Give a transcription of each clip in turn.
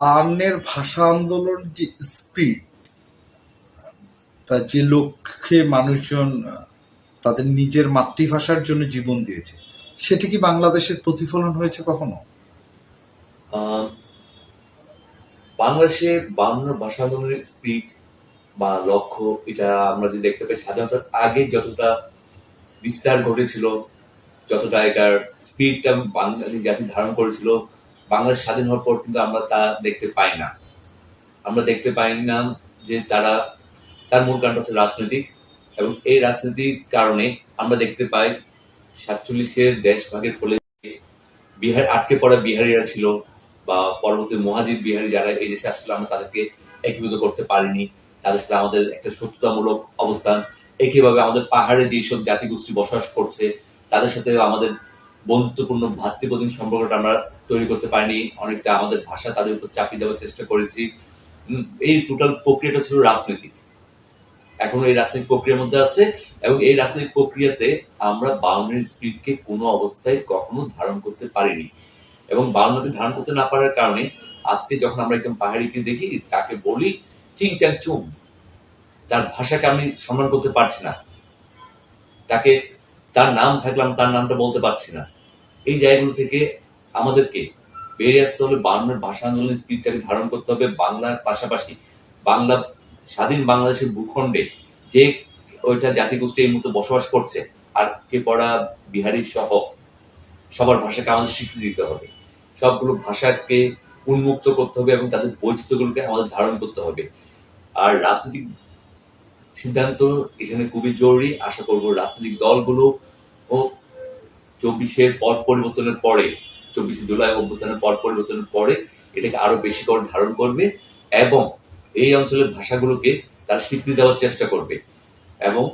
বায়ান্নের ভাষা আন্দোলন যে স্পিড যে লক্ষ্যে মানুষজন তাদের নিজের মাতৃভাষার জন্য জীবন দিয়েছে, সেটি কি বাংলাদেশের প্রতিফলন হয়েছে কখনো? বাংলাদেশে বাংলা ভাষা আন্দোলনের স্পিড বা লক্ষ্য, এটা আমরা যদি দেখতে পাই স্বাধীনতার আগে যতটা বিস্তার ঘটেছিল, যতটা এটার স্পিডটা বাঙালি জাতি ধারণ করেছিল বাংলাদেশ স্বাধীন হওয়ার পর কিন্তু আমরা তা দেখতে পাই না। আমরা দেখতে পাই না যে তারা, তার মূল কারণটা হচ্ছে রাজনৈতিক এবং এই রাজনীতির কারণে আমরা দেখতে পাই সাতচল্লিশের দেশ ভাগের ফলে বিহার আটকে পড়া বিহারিরা ছিল বা পরবর্তী মহাজির বিহারি যারা এই দেশে আসছিল, আমরা তাদেরকে একীভূত করতে পারিনি। তাদের সাথে আমাদের একটা শত্রুতামূলক অবস্থান। একইভাবে আমাদের পাহাড়ে যেসব জাতিগোষ্ঠী বসবাস করছে, তাদের সাথে আমাদের বন্ধুত্বপূর্ণ ভাতৃপ্রতিম সম্পর্কটা আমরা তৈরি করতে পারিনি। অনেকটা আমাদের ভাষা তাদের উপর চাপিয়ে দেওয়ার চেষ্টা করেছি। এই টোটাল প্রক্রিয়াটা ছিল রাজনৈতিক। এখনও এই রাজনৈতিক প্রক্রিয়ার মধ্যে আছে এবং এই রাজনৈতিক প্রক্রিয়াতে আমরা বাউন্ডারি স্পিডকে কোনো অবস্থায় কখনো ধারণ করতে পারিনি এবং বাউন্ডারি ধারণ করতে না পারার কারণে আজকে যখন আমরা একজন পাহাড়িকে দেখি, তাকে বলি চিং চাং চুং তার ভাষাকে আমি সম্মান করতে পারছি না। তাকে তার নাম থাকলে আমি তার নামটা বলতে পারছি না। এই জায়গাগুলো থেকে আমাদেরকে বেরিয়ে আসতে হবে বাংলার ভাষা আন্দোলনের স্পিডটাকে ধারণ করতে হবে। বাংলার পাশাপাশি বাংলা, স্বাধীন বাংলাদেশের ভূখণ্ডে যে ওইটা জাতিগোষ্ঠী এই মুহূর্তে বসবাস করছে, আর কে পড়া বিহারি সহ সবার ভাষাকে আমাদের স্বীকৃতি দিতে হবে। সবগুলো ভাষাকে উন্মুক্ত করতে হবে এবং তাদের বৈচিত্র্যগুলোকে আমাদের ধারণ করতে হবে। আর রাজনৈতিক সিদ্ধান্ত এখানে খুবই জরুরি। আশা করব রাজনৈতিক দলগুলো ও চব্বিশের পর পরিবর্তনের পরে, চব্বিশে জুলাই অভ্যুত্থানের পর পরিবর্তনের পরে এটাকে আরও বেশি করে ধারণ করবে এবং এই অঞ্চলের ভাষাগুলোকে তার স্বীকৃতি দেওয়ার চেষ্টা করবে এবং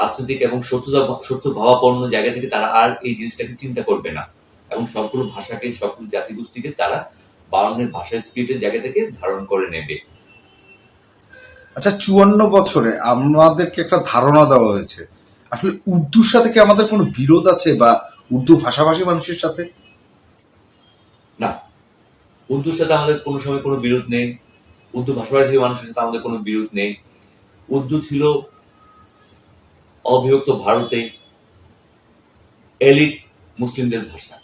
রাজনৈতিক এবং শত্রুতা শত্রু ভাবাপন্ন জায়গা থেকে তারা আর এই জিনিসটাকে চিন্তা করবে না এবং সবগুলো ভাষাকে, সবগুলো জাতিগোষ্ঠীকে তারা বাউন্নের ভাষা স্পিরিটের জায়গা থেকে ধারণ করে নেবে। আচ্ছা চুয়ান্ন বছরে আমাদেরকে একটা ধারণা দেওয়া হয়েছে। আসলে উর্দুর সাথে কি আমাদের কোনো বিরোধ আছে বা উর্দু ভাষাভাষী মানুষের সাথে? না। উর্দুর সাথে আমাদের কোনো সময় কোনো বিরোধ নেই। উর্দু ভাষাভাষী মানুষের সাথে আমাদের কোনো বিরোধ নেই। উর্দু ছিল অবিভক্ত ভারতে এলিট মুসলিমদের ভাষা।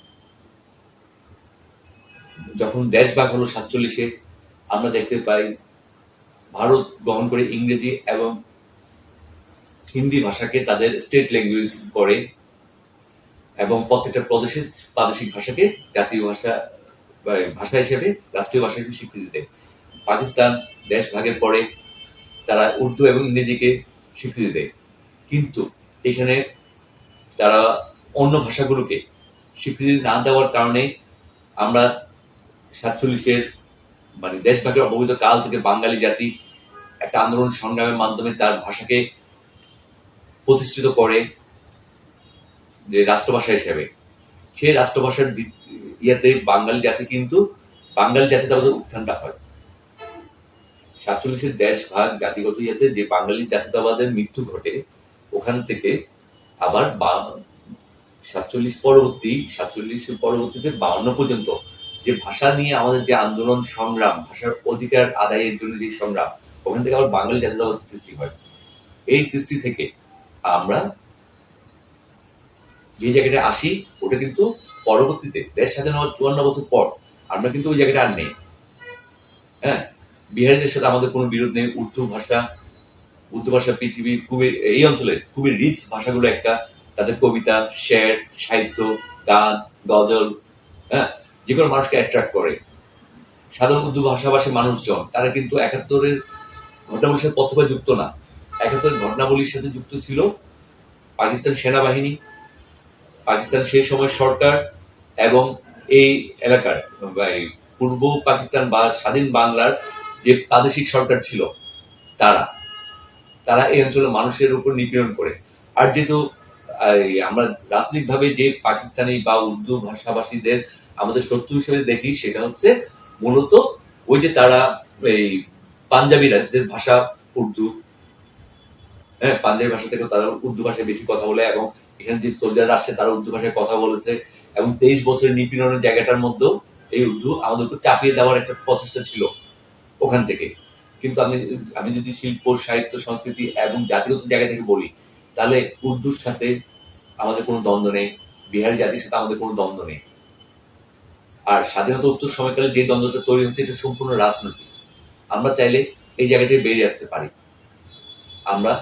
যখন দেশ ভাগ হলো সাতচল্লিশে, আমরা দেখতে পাই ভারত গ্রহণ করে ইংরেজি এবং হিন্দি ভাষাকে তাদের স্টেট ল্যাঙ্গুয়েজ করে এবং প্রত্যেকটা প্রদেশের প্রাদেশিক ভাষাকে জাতীয় ভাষা ভাষা হিসেবে রাষ্ট্রীয় ভাষা হিসেবে স্বীকৃতি দেয়। পাকিস্তান দেশ ভাগের পরে তারা উর্দু এবং ইংরেজিকে স্বীকৃতি দেয়। কিন্তু এখানে তারা অন্য ভাষাগুলোকে স্বীকৃতি না দেওয়ার কারণে আমরা সাতচল্লিশের মানে দেশ ভাগের অবহিত কাল থেকে বাঙালি জাতি একটা আন্দোলন সংগ্রামের মাধ্যমে তার ভাষাকে প্রতিষ্ঠিত করে যে রাষ্ট্রভাষা হিসেবে। সেই রাষ্ট্রভাষার ইয়াতে বাঙালি জাতি কিন্তু, বাঙালি জাতিতে আমাদের উত্থানটা হয়। সাতচল্লিশের দেশ ভাগ জাতিগত ইয়াতে যে বাঙালি জাতীয়তাবাদের মৃত্যু ঘটে, ওখান থেকে আবার সাতচল্লিশ পরবর্তী সাতচল্লিশ পরবর্তীতে বাউন্ন পর্যন্ত যে ভাষা নিয়ে আমাদের যে আন্দোলন, সংগ্রাম, ভাষার অধিকার আদায়ের জন্য যে সংগ্রাম, ওখান থেকে আবার বাঙালি জাতীয়তাবাদের সৃষ্টি হয়। এই সৃষ্টি থেকে আমরা যে জায়গাটা আসি, ওটা কিন্তু পরবর্তীতে, দেশ স্বাধীন হওয়ার চুয়ান্ন বছর পর, আমরা কিন্তু ওই জায়গাটা আর নেই। হ্যাঁ? বিহারিদের সাথে আমাদের কোনো বিরোধ নেই, উর্দু ভাষা উর্দু ভাষা পৃথিবীর খুবই, এই অঞ্চলে খুবই রিচ ভাষাগুলো একটা, তাদের কবিতা, শের, সাহিত্য, গান, গজল হ্যাঁ? যে কোনো মানুষকে অ্যাট্রাক্ট করে। সাধারণ উর্দু ভাষাভাষী মানুষজন, তারা কিন্তু একাত্তরের ঘটনাবলীর সাথে পথভায় যুক্ত না। একাত্তরের ঘটনাবলীর সাথে যুক্ত ছিল পাকিস্তান সেনাবাহিনী, পাকিস্তান সেই সময় সরকার এবং এই এলাকার পূর্ব পাকিস্তান বা স্বাধীন বাংলার যে প্রাদেশিক সরকার ছিল, তারা। তারা এই অঞ্চলের মানুষের উপর নিপীড়ন করে। আর যেহেতু আমরা রাজনৈতিকভাবে যে পাকিস্তানি বা উর্দু ভাষাভাষীদের আমাদের শত্রু হিসেবে দেখি সেটা হচ্ছে মূলত ওই যে তারা এই পাঞ্জাবিরা, যে ভাষা উর্দু হ্যাঁ পাঞ্জাবি ভাষা থেকে তারা উর্দু ভাষায় বেশি কথা বলে এবং এখানে যে সোলজাররা আসছে তারা উর্দু ভাষায় কথা বলেছে এবং তেইশ বছরের নিপীড়নের জায়গাটার মধ্যেও এই উর্দু আমাদের উপর চাপিয়ে দেওয়ার একটা প্রচেষ্টা ছিল ওখান থেকে। কিন্তু আমি আমি যদি শিল্প, সাহিত্য, সংস্কৃতি এবং জাতিগত জায়গা থেকে বলি, তাহলে উর্দুর সাথে আমাদের কোনো দ্বন্দ্ব নেই, বিহারি জাতির সাথে আমাদের কোনো দ্বন্দ্ব নেই। আর স্বাধীনতা উত্তর সময়কালে যে দ্বন্দ্বটা তৈরি হচ্ছে এটা সম্পূর্ণ রাজনৈতিক। আমরা চাইলে এই জায়গা থেকে বেরিয়ে আসতে পারি। আমরা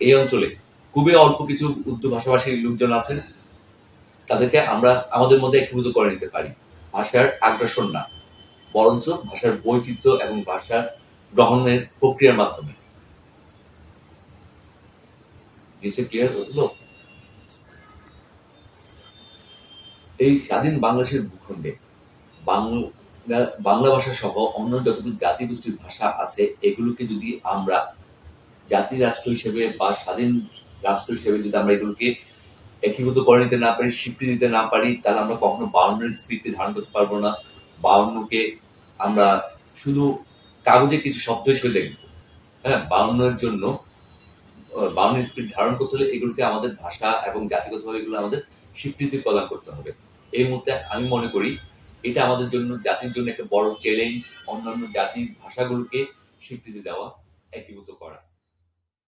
এই অঞ্চলে খুবই অল্প কিছু উর্দু ভাষাভাষী লোকজন আছেন। তাদেরকে আমরা আমাদের মধ্যে একীভূত করে নিতে পারি। ভাষার আগ্রাসন না, বরঞ্চ ভাষার বৈচিত্র্য এবং ভাষার গ্রহণের প্রক্রিয়ার মাধ্যমে। এই স্বাধীন বাংলাদেশের ভূখণ্ডে বাংলা বাংলা ভাষা সহ অন্য যতগুলো জাতি গোষ্ঠীর ভাষা আছে, এগুলোকে যদি আমরা জাতি রাষ্ট্র হিসেবে বা স্বাধীন রাষ্ট্র হিসেবে যদি আমরা এগুলোকে একীভূত করে নিতে না পারি, স্বীকৃতি দিতে না পারি, তাহলে আমরা কখনো বাউন্ডারি স্পিডকে ধারণ করতে পারব না। বাউন্নকে আমরা শুধু কাগজে কিছু শব্দ হিসেবে দেখব। হ্যাঁ বাউন্নের জন্য বাউন্ন স্পিড ধারণ করতে হলে এগুলোকে আমাদের ভাষা এবং জাতিগতভাবে এগুলো আমাদের স্বীকৃতি প্রদান করতে হবে। এই মুহূর্তে আমি মনে করি এটা আমাদের জন্য, জাতির জন্য একটা বড় চ্যালেঞ্জ অন্যান্য জাতির ভাষাগুলোকে স্বীকৃতি দেওয়া, একীভূত করা।